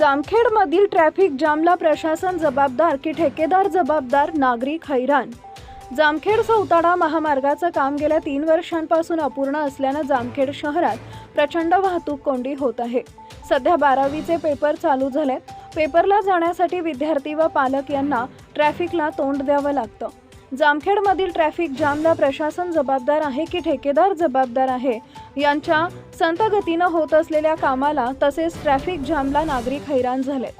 जामखेडमधील traffic जामला प्रशासन जबाबदार की ठेकेदार जबाबदार नागरिक हैराण? जामखेड सौताडा महामार्गाचं काम गेल्या तीन वर्षांपासून अपूर्ण असल्यानं जामखेड शहरात प्रचंड वाहतूक कोंडी होत आहे. सध्या बारावीचे पेपर चालू झाले पेपरला जाण्यासाठी विद्यार्थी व पालक यांना ट्रॅफिकला तोंड द्यावं लागतं. जामखेडमधील ट्रॅफिक जामला प्रशासन जबाबदार आहे की ठेकेदार जबाबदार आहे? यांच्या संतगतीनं होत असलेल्या कामाला तसेच ट्रॅफिक जामला नागरिक हैराण झालेत.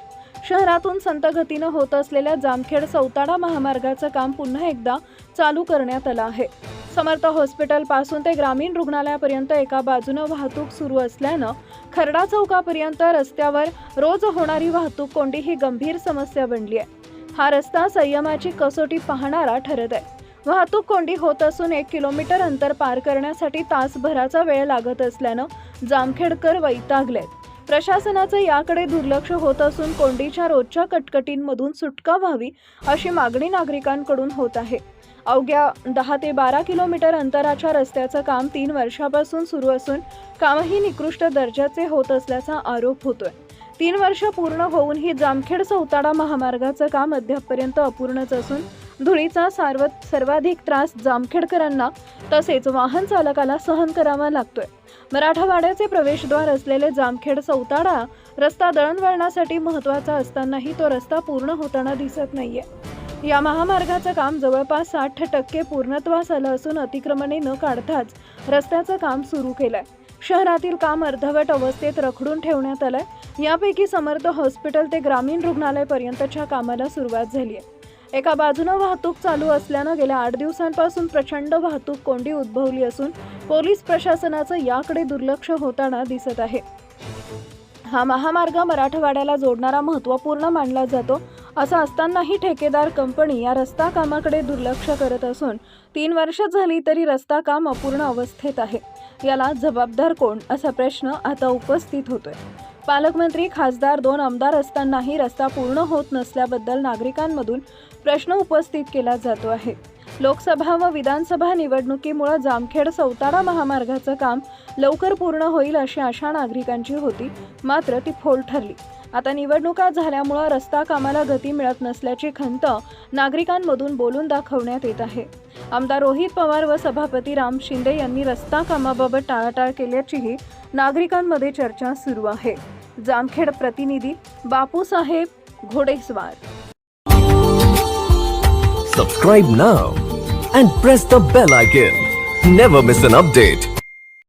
शहरातून संतगतीनं होत असलेल्या जामखेड सौताडा महामार्गाचं काम पुन्हा एकदा चालू करण्यात आलं आहे. समर्थ हॉस्पिटलपासून ते ग्रामीण रुग्णालयापर्यंत एका बाजूनं वाहतूक सुरू असल्यानं खर्डा चौकापर्यंत रस्त्यावर रोज होणारी वाहतूक कोंडी ही गंभीर समस्या बनली आहे हा रस्ता संयमाची कसोटी पाहणारा ठरत आहे. वाहतूक कोंडी होत असून एक किलोमीटर अंतर पार करण्यासाठी तासभराचा वेळ लागत असल्यानं जामखेडकर वैतागलेत. प्रशासनाचं याकडे दुर्लक्ष होत असून कोंडीच्या रोजच्या कटकटींमधून सुटका व्हावी अशी मागणी नागरिकांकडून होत आहे. अवघ्या दहा ते बारा किलोमीटर अंतराच्या रस्त्याचं काम तीन वर्षापासून सुरू असून कामही निकृष्ट दर्जाचे होत असल्याचा आरोप होतोय. तीन वर्ष पूर्ण होऊनही जामखेड सौताडा महामार्गाचं काम अद्यापपर्यंत अपूर्णच असून धुळीचा सार्व सर्वाधिक त्रास जामखेडकरांना तसेच वाहन चालकाला सहन करावा लागतोय. मराठवाड्याचे प्रवेशद्वार असलेले जामखेड सौताडा रस्ता दळणवळणासाठी महत्त्वाचा असतानाही तो रस्ता पूर्ण होताना दिसत नाहीये. या महामार्गाचं काम जवळपास साठ टक्के पूर्णत्वास आलं असून अतिक्रमणे न काढताच रस्त्याचं काम सुरू केलंय. शहरातील काम अर्धवट अवस्थेत रखडून ठेवण्यात आलंय. यापैकी समर्थ हॉस्पिटल ते ग्रामीण रुग्णालयपर्यंतच्या कामाला सुरुवात झाली आहे एका बाजूनं वाहतूक चालू असल्यानं गेल्या आठ दिवसांपासून प्रचंड वाहतूक कोंडी उद्भवली असून पोलीस प्रशासनाचं याकडे दुर्लक्ष होताना दिसत आहे. हा महामार्ग मराठवाड्याला जोडणारा महत्त्वपूर्ण मानला जातो असं असतानाही ठेकेदार कंपनी या रस्ता कामाकडे दुर्लक्ष करत असून तीन वर्ष झाली तरी रस्ता काम अपूर्ण अवस्थेत आहे. याला जबाबदार कोण? असा प्रश्न आता उपस्थित होतोय. पालकमंत्री खासदार दोन आमदार असतानाही रस्ता पूर्ण होत नसल्याबद्दल नागरिकांमधून प्रश्न उपस्थित केला जातो आहे. लोकसभा व विधानसभा निवडणुकीमुळे जामखेड सौताडा महामार्गाचं काम लवकर पूर्ण होईल अशी आशा नागरिकांची होती मात्र ती फोल ठरली. आता निवडणुका झाल्यामुळं रस्ता कामाला गती मिळत नसल्याची खंत नागरिकांमधून बोलून दाखवण्यात येत आहे. आमदार रोहित पवार व सभापती राम शिंदे यांनी रस्ता कामाबाबत टाळाटाळ केल्याचीही नागरिकांमध्ये चर्चा सुरू आहे. जामखेड प्रतिनिधी बापूसाहेब घोडेस्वार Subscribe now and press the bell icon. Never miss an update.